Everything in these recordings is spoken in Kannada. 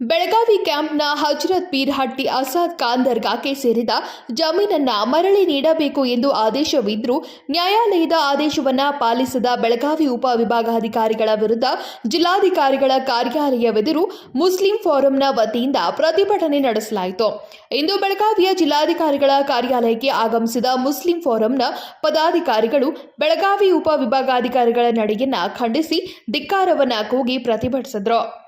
ಬೆಳಗಾವಿ ಕ್ಯಾಂಪ್ನ ಹಜರತ್ ಪೀರ್ ಹಟ್ಟಿ ಅಸಾದ್ ಖಾನ್ ದರ್ಗಾಕ್ಕೆ ಸೇರಿದ ಜಮೀನನ್ನ ಮರಳಿ ನೀಡಬೇಕು ಎಂದು ಆದೇಶವಿದ್ದರೂ ನ್ಯಾಯಾಲಯದ ಆದೇಶವನ್ನ ಪಾಲಿಸದ ಬೆಳಗಾವಿ ಉಪವಿಭಾಗಾಧಿಕಾರಿಗಳ ವಿರುದ್ಧ ಜಿಲ್ಲಾಧಿಕಾರಿಗಳ ಕಾರ್ಯಾಲಯವೆದುರು ಮುಸ್ಲಿಂ ಫೋರಂನ ವತಿಯಿಂದ ಪ್ರತಿಭಟನೆ ನಡೆಸಲಾಯಿತು. ಇಂದು ಬೆಳಗಾವಿಯ ಜಿಲ್ಲಾಧಿಕಾರಿಗಳ ಕಾರ್ಯಾಲಯಕ್ಕೆ ಆಗಮಿಸಿದ ಮುಸ್ಲಿಂ ಫೋರಂನ ಪದಾಧಿಕಾರಿಗಳು ಬೆಳಗಾವಿ ಉಪವಿಭಾಗಾಧಿಕಾರಿಗಳ ನಡೆಯನ್ನ ಖಂಡಿಸಿ ಧಿಕ್ಕಾರವನ್ನ ಕೂಗಿ ಪ್ರತಿಭಟಿಸಿದ್ರು.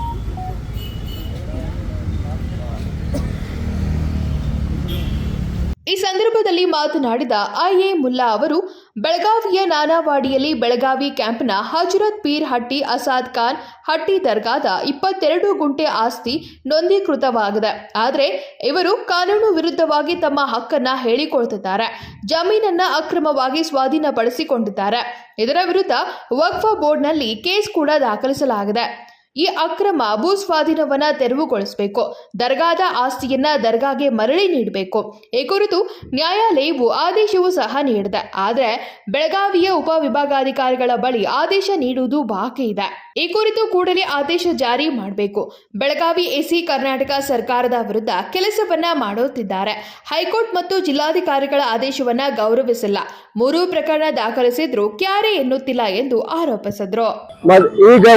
ಸಂದರ್ಭದಲ್ಲಿ ಮಾತನಾಡಿದ ಐಎ ಮುಲ್ಲಾ ಅವರು, ಬೆಳಗಾವಿಯ ನಾನಾವಾಡಿಯಲ್ಲಿ ಬೆಳಗಾವಿ ಕ್ಯಾಂಪ್ನ ಹಜರತ್ ಪೀರ್ ಹಟ್ಟಿ ಅಸಾದ್ ಖಾನ್ ಹಟ್ಟಿ ದರ್ಗಾದ ಇಪ್ಪತ್ತೆರಡು ಗುಂಟೆ ಆಸ್ತಿ ನೋಂದೀಕೃತವಾಗಿದೆ. ಆದರೆ, ಇವರು ಕಾನೂನು ವಿರುದ್ಧವಾಗಿ ತಮ್ಮ ಹಕ್ಕನ್ನ ಹೇಳಿಕೊಳ್ತಿದ್ದಾರೆ. ಜಮೀನನ್ನ ಅಕ್ರಮವಾಗಿ ಸ್ವಾಧೀನಪಡಿಸಿಕೊಂಡಿದ್ದಾರೆ. ಇದರ ವಿರುದ್ಧ ವಕ್ಫ ಬೋರ್ಡ್ನಲ್ಲಿ ಕೇಸ್ ಕೂಡ ದಾಖಲಿಸಲಾಗಿದೆ. ಈ ಅಕ್ರಮ ಭೂ ಸ್ವಾಧೀನವನ್ನ ತೆರವುಗೊಳಿಸಬೇಕು. ದರ್ಗಾದ ಆಸ್ತಿಯನ್ನ ದರ್ಗಾಗೆ ಮರಳಿ ನೀಡಬೇಕು. ಈ ಕುರಿತು ನ್ಯಾಯಾಲಯವು ಆದೇಶವೂ ಸಹ ನೀಡಿದೆ. ಆದರೆ ಬೆಳಗಾವಿಯ ಉಪವಿಭಾಗಾಧಿಕಾರಿಗಳ ಬಳಿ ಆದೇಶ ನೀಡುವುದು ಬಾಕಿ ಇದೆ. ಈ ಕುರಿತು ಕೂಡಲೇ ಆದೇಶ ಜಾರಿ ಮಾಡಬೇಕು. ಬೆಳಗಾವಿ ಎಸಿ ಕರ್ನಾಟಕ ಸರ್ಕಾರದ ವಿರುದ್ಧ ಕೆಲಸವನ್ನ ಮಾಡುತ್ತಿದ್ದಾರೆ. ಹೈಕೋರ್ಟ್ ಮತ್ತು ಜಿಲ್ಲಾಧಿಕಾರಿಗಳ ಆದೇಶವನ್ನ ಗೌರವಿಸಿಲ್ಲ. ಮೂರು ಪ್ರಕರಣ ದಾಖಲಿಸಿದ್ರು ಕ್ಯಾರೆ ಎನ್ನುತ್ತಿಲ್ಲ ಎಂದು ಆರೋಪಿಸಿದ್ರು. ಈಗ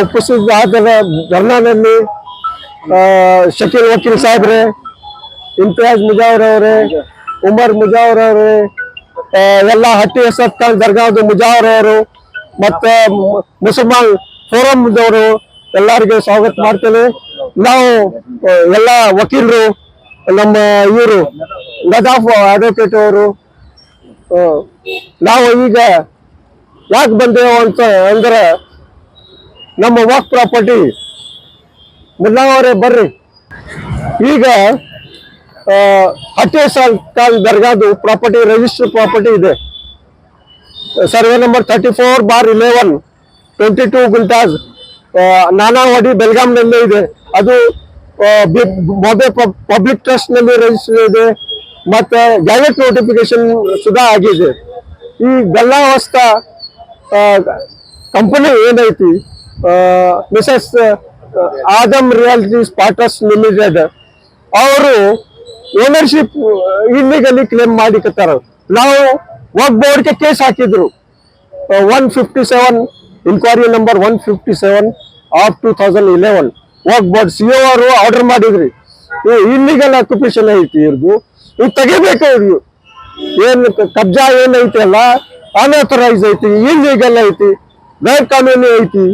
ಧರ್ನಾದಲ್ಲಿ ಶಕೀಲ್ ವಕೀಲ್ ಸಾಹೇಬ್ರೆ, ಇಮ್ತಿಯಾಜ್ ಮುಜಾವರ್ ಅವರೇ, ಉಮರ್ ಮುಜಾವರ್ ಅವರೇ ಎಲ್ಲ ಹಟ್ಟಿ ಅಸದ್ ಖಾನ್ ದರ್ಗಾದ ಮುಜಾವರ್ ಅವರು, ಮತ್ತೆ ಮುಸಲ್ಮಾನ್ ಫೋರಂದವರು, ಎಲ್ಲರಿಗೂ ಸ್ವಾಗತ ಮಾಡ್ತೇನೆ. ನಾವು ಎಲ್ಲ ವಕೀಲರು, ನಮ್ಮ ಇವರು ನದಾಫ್ ಅಡ್ವೊಕೇಟ್ ಅವರು ನಾವು ಈಗ ಯಾಕೆ ಬಂದೇವು ಅಂತ ಅಂದ್ರೆ ನಮ್ಮ ವಾಕ್ ಪ್ರಾಪರ್ಟಿ. ಅವರೇ ಬರ್ರಿ. ಈಗ ಹಟ್ಟೆ ಸಾಲ್ ದರ್ಗಾದು ಪ್ರಾಪರ್ಟಿ ರಿಜಿಸ್ಟರ್ ಪ್ರಾಪರ್ಟಿ ಇದೆ. Survey number thirty four bar eleven twenty two guntas Nanawadi ಬೆಲ್ಗಾಮ್ನಲ್ಲೇ ಇದೆ. ಅದು ಬಾಂಬೆ ಪಬ್ಲಿಕ್ ಟ್ರಸ್ಟ್ನಲ್ಲಿ ರಿಜಿಸ್ಟರ್ ಇದೆ. ಮತ್ತೆ ಗ್ಯಾಜೆಟ್ ನೋಟಿಫಿಕೇಶನ್ ಸುಧಾ ಆಗಿದೆ. ಈ ಬೆಲ್ಲಾವಸ್ತಾ ಕಂಪನಿ ಏನೈತಿ? Mrs Adam realities partners limited ಅವರು ಓನರ್ಶಿಪ್ ಇಲ್ಲಿಗಲ್ಲಿ ಕ್ಲೇಮ್ ಮಾಡಿಕತ್ತಾರ ನಾವು ವರ್ಕ್ ಬೋರ್ಡ್ಗೆ ಕೇಸ್ ಹಾಕಿದ್ರು. One fifty seven inquiry number one fifty seven of two thousand eleven work board ಸಿ ಅವರು ಆರ್ಡರ್ ಮಾಡಿದ್ರಿ. ಇಲ್ಲಿಗಲ್ ಆಕ್ಯುಪೇಷನ್ ಐತಿ ಇವ್ರದ್ದು ಇವ್ ತೆಗಿಬೇಕು ಇವ್ರು ಏನ್ ಕಬ್ಜಾ ಏನೈತಿ ಅಲ್ಲ? ಅನ್ಆಥರೈಸ್ ಐತಿ ಇಲ್ಲಿಗಲ್ ಐತಿ ಗೈರ್ ಕಾನೂನು ಐತಿ.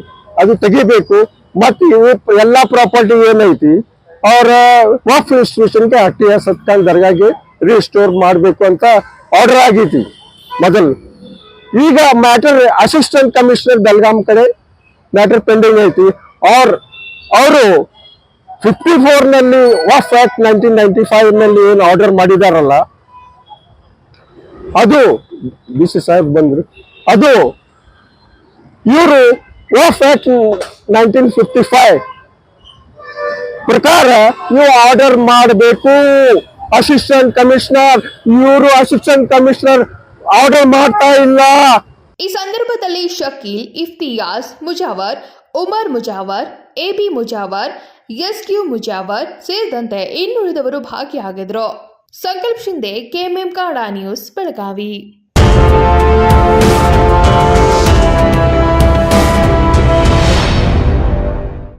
ಅದು ತೆಗಿಬೇಕು. ಮತ್ತೆ ಇವು ಎಲ್ಲಾ ಪ್ರಾಪರ್ಟಿ ಏನೈತಿ, ಅವರ ವಾಫ್ ಇನ್ಸ್ಟಿಟ್ಯೂಷನ್ಗೆ ಎಸ್ ಸತ್ಕಾಲ್ ದರ್ಗಾಗೆ ರಿಸ್ಟೋರ್ ಮಾಡಬೇಕು ಅಂತ ಆರ್ಡರ್ ಆಗೈತಿ ಮೊದಲು. ಈಗ ಮ್ಯಾಟರ್ ಅಸಿಸ್ಟೆಂಟ್ ಕಮಿಷನರ್ ಬೆಲ್ಗಾಮ್ ಕಡೆ ಮ್ಯಾಟರ್ ಪೆಂಡಿಂಗ್ ಐತಿ. ಅವ್ರ, ಅವರು ಫಿಫ್ಟಿ ಫೋರ್ನಲ್ಲಿ ವಾಫ್ ಆಕ್ಟ್ ನೈನ್ಟೀನ್ ನೈನ್ಟಿ ಫೈವ್ನಲ್ಲಿ ಏನು ಆರ್ಡರ್ ಮಾಡಿದಾರಲ್ಲ, ಅದು ಬಿ ಸಿ ಸಾಹೇಬ್ ಬಂದ್ರು. ಅದು ಇವರು ಆಕ್ಟ್ ನೈನ್ಟೀನ್ ಫಿಫ್ಟಿ ಫೈವ್ ಪ್ರಕಾರ ನೀವು ಆರ್ಡರ್ ಮಾಡಬೇಕು. ಅಸಿಸ್ಟೆಂಟ್ ಕಮಿಷನರ್ ಇವರು ಅಸಿಸ್ಟೆಂಟ್ ಕಮಿಷನರ್ ಆರ್ಡರ್ ಮಾಡ್ತಾ ಇಲ್ಲ. ಈ ಸಂದರ್ಭದಲ್ಲಿ Shakeel Iftiyas Mujawar, Umar Mujawar AB Mujawar, S Q Mujawar ಸೇರಿದಂತೆ ಇನ್ನುಳಿದವರು ಭಾಗಿಯಾಗಿದ್ರು. ಸಂಕಲ್ಪ್ ಶಿಂದೆ ಕೆಎಂಎಂ ಕಾಡಾ ನ್ಯೂಸ್, ಬೆಳಗಾವಿ.